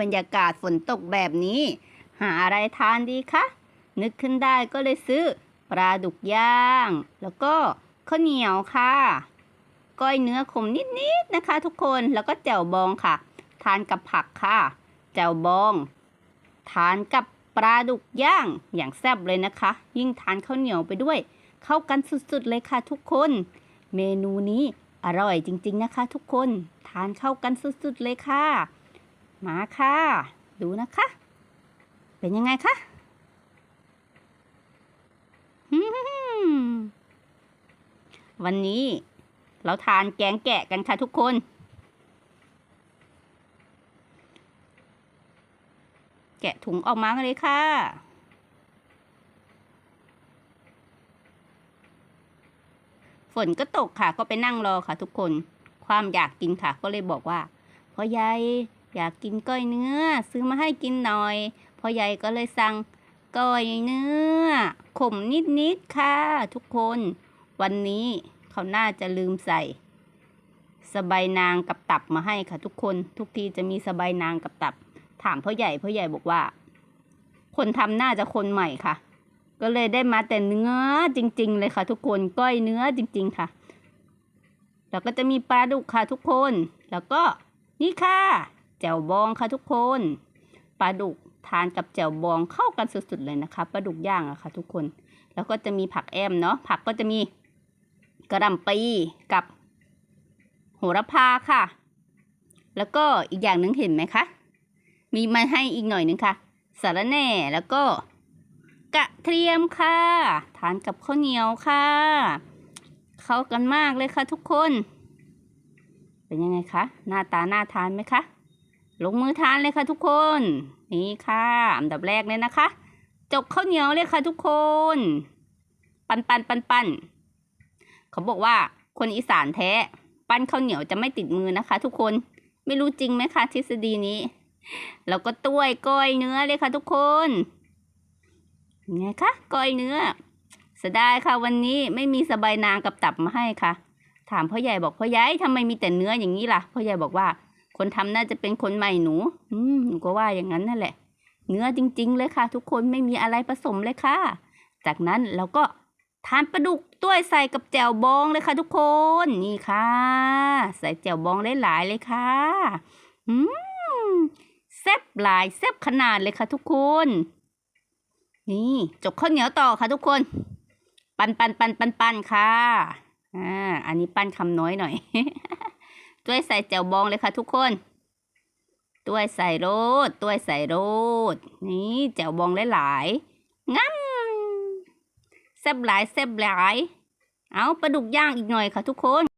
บรรยากาศฝนตกแบบนี้ หาอะไรทานดีคะ นึกขึ้นได้ก็เลยซื้อปลาดุกย่าง แล้วก็ข้าวเหนียวค่ะ ก้อยเนื้อขมนิดๆนะคะทุกคนแล้วก็แจ่วบองค่ะ ทานกับผักค่ะ แจ่วบอง ทานกับปลาดุกย่างอย่างแซ่บเลยนะคะ ยิ่งทานข้าวเหนียวไปด้วย เข้ากันสุดๆเลยค่ะทุกคน เมนูนี้อร่อยจริงๆนะคะ ทุกคนทานเข้ากันสุดๆเลยค่ะ มาค่ะ ดูนะคะ เป็นยังไงคะวันนี้เราทานแกงแกะกันค่ะทุกคน แกะถุงออกมาเลยค่ะ ฝนก็ตกค่ะ ก็ไปนั่งรอค่ะทุกคน ความอยากกินค่ะ ก็เลยบอกว่าพ่อใหญ่ อยากกินก้อยเนื้อ ซื้อมาให้กินหน่อยพ่อใหญ่ก็เลยสั่งก้อยเนื้อ ขมนิดๆค่ะ ทุกคน วันนี้เขาน่าจะลืมใส่ สบายนางกับตับมาให้ค่ะ ทุกคนทุกทีจะมีสบายนางกับตับ ถามพ่อใหญ่พ่อใหญ่บอกว่า คนทำน่าจะคนใหม่ค่ะ ก็เลยได้มาแต่เนื้อจริง ๆ เลยค่ะ ทุกคนก้อยเนื้อจริง ๆ ค่ะแล้วก็จะมีปลาดุกค่ะทุกคน แล้วก็นี่ค่ะ แจ่วบองค่ะทุกคนปลาดุกทานกับแจ่วบองเข้ากันสุดๆเลยนะคะปลาดุกย่างอะค่ะทุกคน แล้วก็จะมีผักแอมเนาะผักก็จะมีกระหล่ำปีกับโหระพาค่ะ แล้วก็อีกอย่างหนึ่งเห็นไหมคะ มีมาให้อีกหน่อยหนึ่งค่ะสาระแหน่แล้วก็กระเทียมค่ะ ทานกับข้าวเหนียวค่ะ เข้ากันมากเลยค่ะทุกคน เป็นยังไงคะ หน้าตาน่าทานไหมคะ ลงมือทานเลยค่ะทุกคน นี่ค่ะอันดับแรกเลยนะคะ จกข้าวเหนียวเลยค่ะทุกคน ปันปันปันปันเขาบอกว่าคนอีสานแท้ ปั้นข้าวเหนียวจะไม่ติดมือนะคะ ทุกคนไม่รู้จริงไหมคะทฤษฎีนี้แล้วก็ต้วยก้อยเนื้อเลยค่ะทุกคนไงคะก้อยเนื้อเสียดายค่ะวันนี้ไม่มีสบายนางกับตับมาให้ค่ะ ถามพ่อใหญ่บอกพ่อใหญ่ทำไมมีแต่เนื้ออย่างนี้ล่ะพ่อใหญ่บอกว่า คนทำน่าจะเป็นคนใหม่หนู อืมหนูก็ว่าอย่างนั้นนั่นแหละ เนื้อจริง ๆ เลยค่ะ ทุกคนไม่มีอะไรผสมเลยค่ะ จากนั้นเราก็ทานปลาดุกต้วยใส่กับแจ่วบองเลยค่ะทุกคน นี่ค่ะ ใส่แจ่วบองหลายๆเลยค่ะ อืมแซ่บหลายแซ่บขนาดเลยค่ะทุกคน นี่จกข้าวเหนียวต่อค่ะทุกคน ปันปันปันปันปันค่ะ อ่า อันนี้ปั้นคำน้อยหน่อย ต้วยใส่แจ่วบองเลยค่ะทุกคนตัวใส่โรดตัวใส่โรดนี่แจ่วบองหลายๆงั้มแซ่บหลายแซ่บหลาย เอาปลาดุกย่างอีกหน่อยค่ะทุกคน